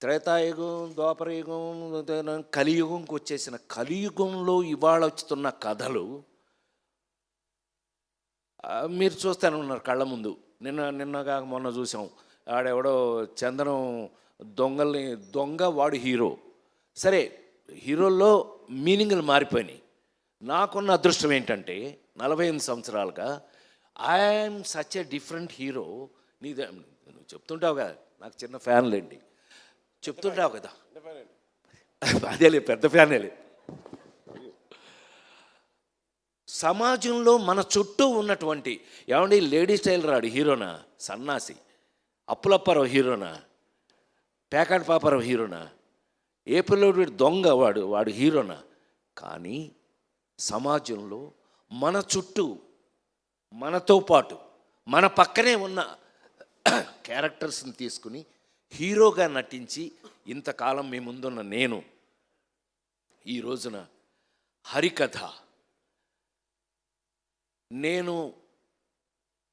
త్రేతాయుగం ద్వాపరయుగం కలియుగంకి వచ్చేసిన కలియుగంలో ఇవాళ వచ్చుతున్న కథలు మీరు చూస్తానే ఉన్నారు కళ్ళ ముందు. నిన్న నిన్నగా మొన్న చూసాం. ఆడెవడో చందనం దొంగల్ని దొంగ వాడు హీరో. సరే హీరోల్లో మీనింగ్లు మారిపోయినాయి. నాకున్న అదృష్టం ఏంటంటే నలభై ఎనిమిది సంవత్సరాలుగా I'm such a different hero. నీ నువ్వు చెప్తుంటావు కదా నాకు చిన్న ఫ్యాన్లేండి. చెప్తుంటావు కదా. అదేలే పెద్ద ఫ్యానేలే సమాజంలో మన చుట్టూ ఉన్నటువంటి ఏమండి లేడీ స్టైల్ రాడు హీరోనా? సన్నాసి. అప్పులప్పారావు హీరోనా? పేకాటి పాపారావు హీరోనా? ఏ పిల్లోడు దొంగ వాడు వాడు హీరోనా? కానీ సమాజంలో మన చుట్టూ మనతో పాటు మన పక్కనే ఉన్న క్యారెక్టర్స్ని తీసుకుని హీరోగా నటించి ఇంతకాలం మీ ముందున్న నేను. ఈ రోజున హరికథ. నేను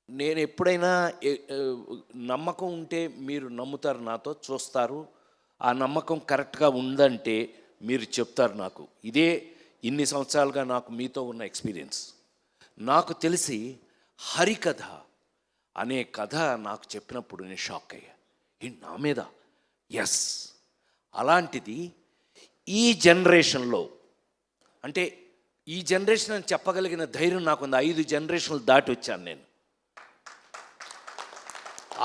నేను ఎప్పుడైనా నమ్మకం ఉంటే మీరు నమ్ముతారు నాతో చూస్తారు. ఆ నమ్మకం కరెక్ట్గా ఉందంటే మీరు చెప్తారు నాకు. ఇదే ఇన్ని సంవత్సరాలుగా నాకు మీతో ఉన్న ఎక్స్పీరియన్స్. నాకు తెలిసి హరికథ అనే కథ నాకు చెప్పినప్పుడు నేను షాక్ అయ్యా. నా మీద. ఎస్ అలాంటిది ఈ జనరేషన్లో అంటే ఈ జనరేషన్ అని చెప్పగలిగిన ధైర్యం నాకుంది. ఐదు జనరేషన్లు దాటి వచ్చాను నేను.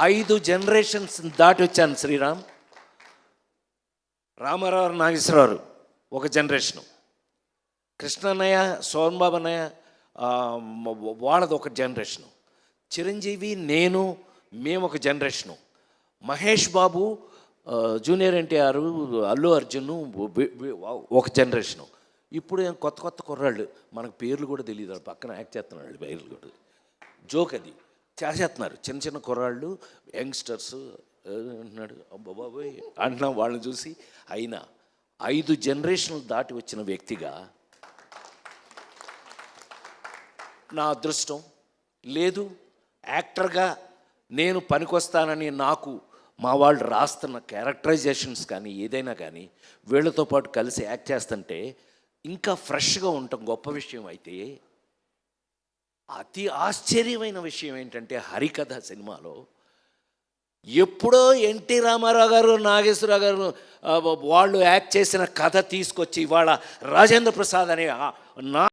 ఐదు జనరేషన్స్ దాటి వచ్చాను శ్రీరామ్. రామారావు నాగేశ్వరరావు ఒక జనరేషను. కృష్ణన్నయ్య సోహన్ అన్నయ్య వాళ్ళది ఒక జనరేషను. చిరంజీవి నేను మేము ఒక జనరేషను. మహేష్ బాబు జూనియర్ ఎన్టీఆర్ అల్లు అర్జున్ ఒక జనరేషను. ఇప్పుడు కొత్త కొత్త కుర్రాళ్ళు మనకు పేర్లు కూడా తెలియదు వాళ్ళు పక్కన యాక్ట్ చేస్తున్నాడు పేర్లు కూడా. జోక్ అది. చేసేస్తున్నారు చిన్న చిన్న కుర్రాళ్ళు యంగ్స్టర్స్ అంటున్నాడు బాబాయ్ అంటున్నాం వాళ్ళని చూసి. అయినా ఐదు జనరేషన్లు దాటి వచ్చిన వ్యక్తిగా నా అదృష్టం లేదు. యాక్టర్గా నేను పనికొస్తానని నాకు మా వాళ్ళు రాస్తున్న క్యారెక్టరైజేషన్స్ కానీ ఏదైనా కానీ వీళ్ళతో పాటు కలిసి యాక్ట్ చేస్తుంటే ఇంకా ఫ్రెష్గా ఉండటం గొప్ప విషయం అయితే అతి ఆశ్చర్యమైన విషయం ఏంటంటే హరికథ సినిమాలో ఎప్పుడో ఎన్టీ రామారావు గారు నాగేశ్వరరావు గారు వాళ్ళు యాక్ట్ చేసిన కథ తీసుకొచ్చి ఇవాళ రాజేంద్ర ప్రసాద్ అనే నా